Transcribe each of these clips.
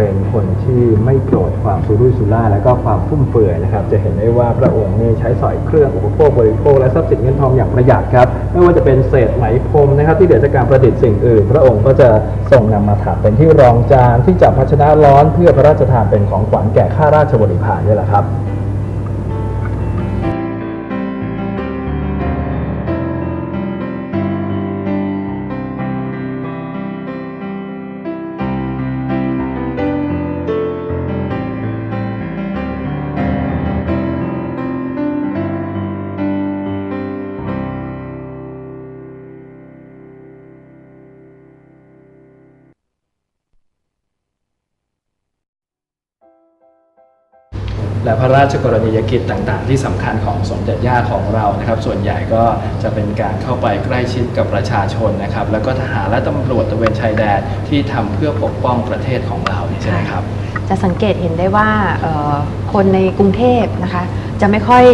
เป็นคนที่ไม่โกรธความสุรุ่ยสุร่ายและก็ความฟุ่มเฟือยนะครับ จะเห็นได้ว่าพระองค์นี่ใช้สอยเครื่องอุปโภคบริโภคและทรัพย์สินเงินทองอย่างประหยัดครับ ไม่ว่าจะเป็นเศษไหมพรมนะครับ ที่เดือจากการประดิษฐ์สิ่งอื่น พระองค์ก็จะทรงนำมาถักเป็นที่รองจานที่จับภาชนะร้อนเพื่อพระราชทานเป็นของขวัญแก่ข้าราชบริพารนี่แหละครับ และพระราชกรณียกิจต่างๆ ที่สำคัญของสมเด็จย่าของเรานะครับ ส่วนใหญ่ก็จะเป็นการเข้าไปใกล้ชิดกับประชาชนนะครับ แล้วก็ทหารและตำรวจตระเวนชายแดนที่ทำเพื่อปกป้องประเทศของเรานี่ใช่ไหมครับ จะสังเกตเห็นได้ว่าเอ่อคนในกรุงเทพนะคะ จะไม่ค่อย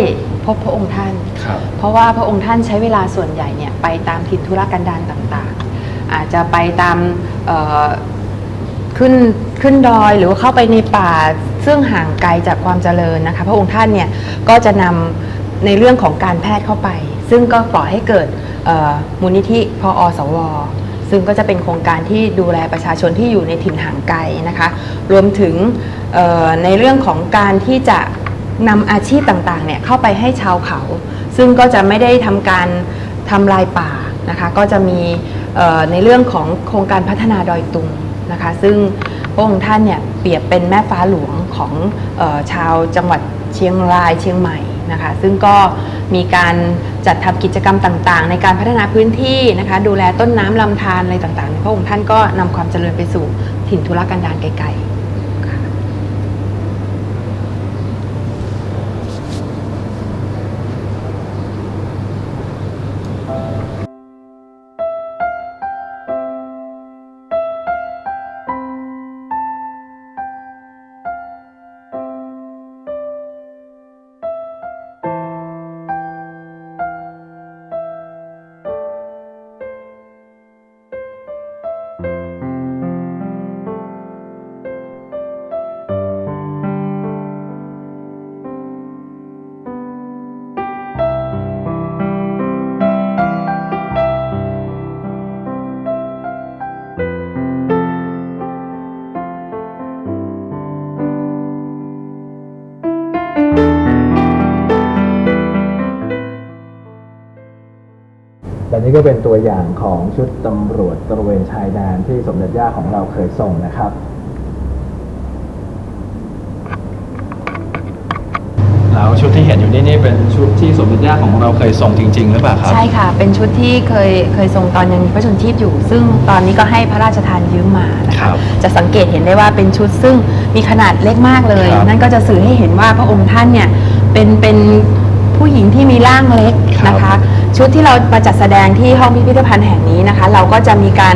พบพระองค์ท่านครับเพราะว่าพระองค์ท่านใช้เวลาส่วนใหญ่เนี่ยไปตามถิ่นธุรกันดารต่างๆ อาจจะไปตามเอ่อ ขึ้นขึ้นดอยหรือว่าเข้าไปในป่าซึ่งห่างไกลจากความเจริญนะคะ พระองค์ท่านเนี่ยก็จะนำในเรื่องของการแพทย์เข้าไป ซึ่งก็ก่อให้เกิดเอ่อมูลนิธิพออสว ซึ่งก็จะเป็นโครงการที่ดูแลประชาชนที่อยู่ในถิ่นห่างไกลนะคะ รวมถึงเอ่อในเรื่องของการที่จะนำอาชีพต่างๆเนี่ยเข้าไปให้ชาวเขา ซึ่งก็จะไม่ได้ทำการทำลายป่านะคะ ก็จะมีเอ่อในเรื่องของโครงการพัฒนาดอยตุง นะคะ ซึ่งพระองค์ท่านเนี่ยเปรียบเป็นแม่ฟ้าหลวงของออชาวจังหวัดเชียงรายเชียงใหม่นะคะซึ่งก็มีการจัดทำกิจกรรมต่างๆ ในการพัฒนาพื้นที่นะคะดูแลต้นน้ำลำธารอะไรต่างๆ พระองค์ท่านก็นำความเจริญไปสู่ถิ่นธุรกันดารไกลๆ และนี่ก็เป็นตัวอย่างของชุดตำรวจตระเวนชายแดนที่สมเด็จย่าของเราเคยส่งนะครับแล้วชุดที่เห็นอยู่นี่นี่เป็นชุดที่สมเด็จย่าของเราเคยส่งจริง ๆ หรือเปล่าครับ ใช่ค่ะ เป็นชุดที่เคยเคยทรงตอนยังมีพระชนชีพอยู่ ซึ่งตอนนี้ก็ให้พระราชทานยืมมานะครัคะบจะสังเกตเห็นได้ว่าเป็นชุดซึ่งมีขนาดเล็กมากเลย ครับนั่นก็จะสื่อให้เห็นว่าพระองค์ท่านเนี่ยเป็นเป็นผู้หญิงที่มีร่างเล็กนะคะ ชุดที่เรามาจัดแสดงที่ห้องพิพิธภัณฑ์แห่งนี้นะคะ เราก็จะมีการ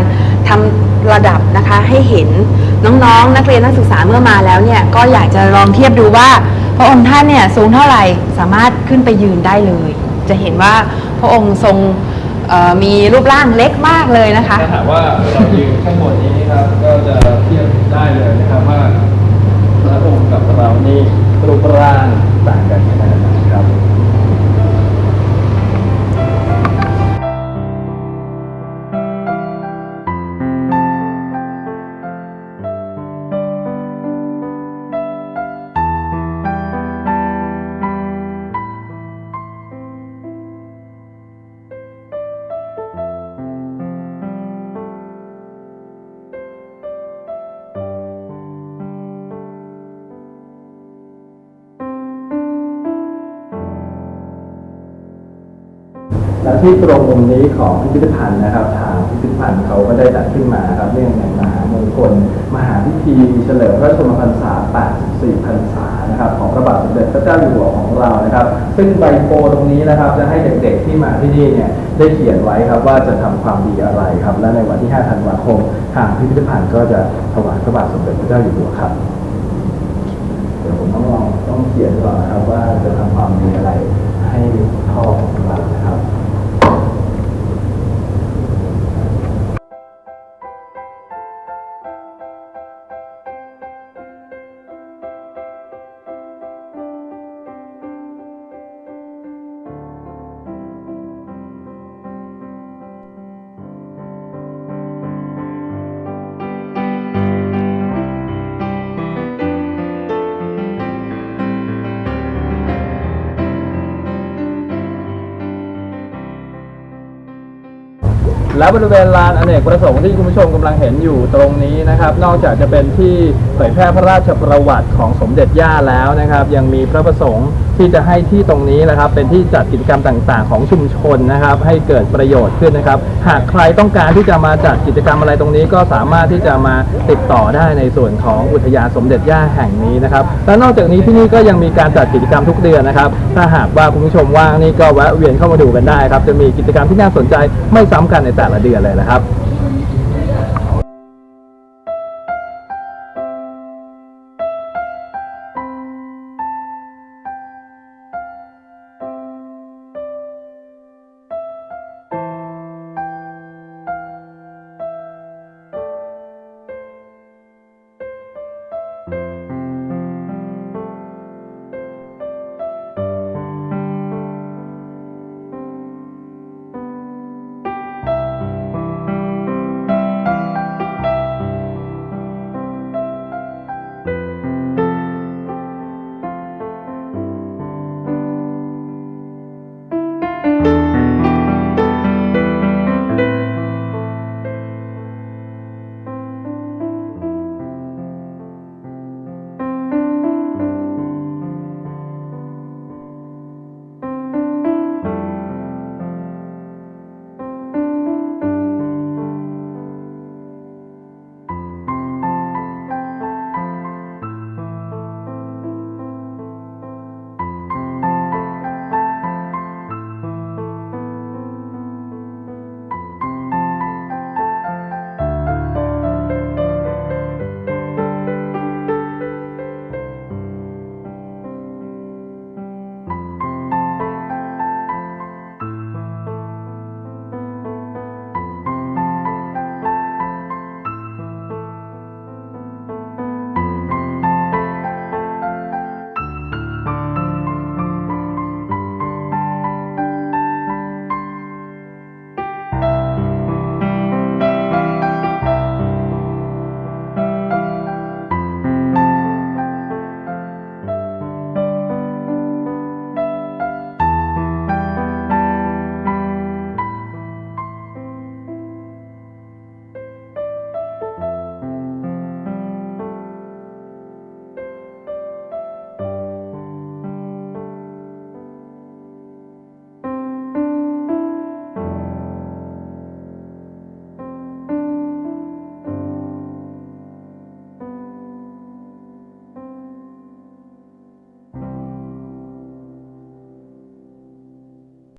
ทำระดับนะคะให้เห็นน้องๆนักเรียนนักศึกษาเมื่อมาแล้วเนี่ยก็อยากจะลองเทียบดูว่า พระองค์ท่านเนี่ยสูงเท่าไหร่สามารถขึ้นไปยืนได้เลย จะเห็นว่าพระองค์ทรงเอ่อมีรูปร่างเล็กมากเลยนะคะ ถ้าหากว่าเรายืนข้างบนนี้ครับ ก็จะเทียบได้เลยนะครับว่าพระองค์กับเรานี่รูปร่างต่างกันขนาดไหน และที่ตรงมุมนี้ของพิพิธภัณฑ์นะครับ ทางพิพิธภัณฑ์เขาก็ได้จัดขึ้นมาครับเนื่องในมหามงคลมหาพิธีเฉลิมพระชนมพรรษา 84 พรรษานะครับของพระบาทสมเด็จพระเจ้าอยู่หัวของเรานะครับ ซึ่งใบโพตรงนี้นะครับจะให้เด็กๆที่มาที่นี่เนี่ยได้เขียนไว้ครับว่าจะทำความดีอะไรครับ และในวันที่ 5 ธันวาคม ทางพิพิธภัณฑ์ก็จะถวายพระบาทสมเด็จพระเจ้าอยู่หัวครับ เดี๋ยวผมต้องลองต้องเขียนก่อนนะครับว่าจะทำความดี และบริเวณลานอเนกประสงค์ที่คุณผู้ชมกำลังเห็นอยู่ตรงนี้นะครับ นอกจากจะเป็นที่เผยแพร่พระราชประวัติของสมเด็จย่าแล้วนะครับ ยังมีพระประสงค์ ที่จะให้ที่ตรงนี้นะครับ เป็นที่จัดกิจกรรมต่างๆ ของชุมชนนะครับ ให้เกิดประโยชน์ขึ้นนะครับ หากใครต้องการที่จะมาจัดกิจกรรมอะไรตรงนี้ ก็สามารถที่จะมาติดต่อได้ในส่วนของอุทยานสมเด็จย่าแห่งนี้นะครับและนอกจากนี้ที่นี่ก็ยังมีการจัดกิจกรรมทุกเดือนนะครับ ถ้าหากว่าคุณผู้ชมว่างนี่ก็แวะเวียนเข้ามาดูกันได้ครับจะมีกิจกรรมที่น่าสนใจไม่ซ้ำกันในแต่ละเดือนเลยนะครับ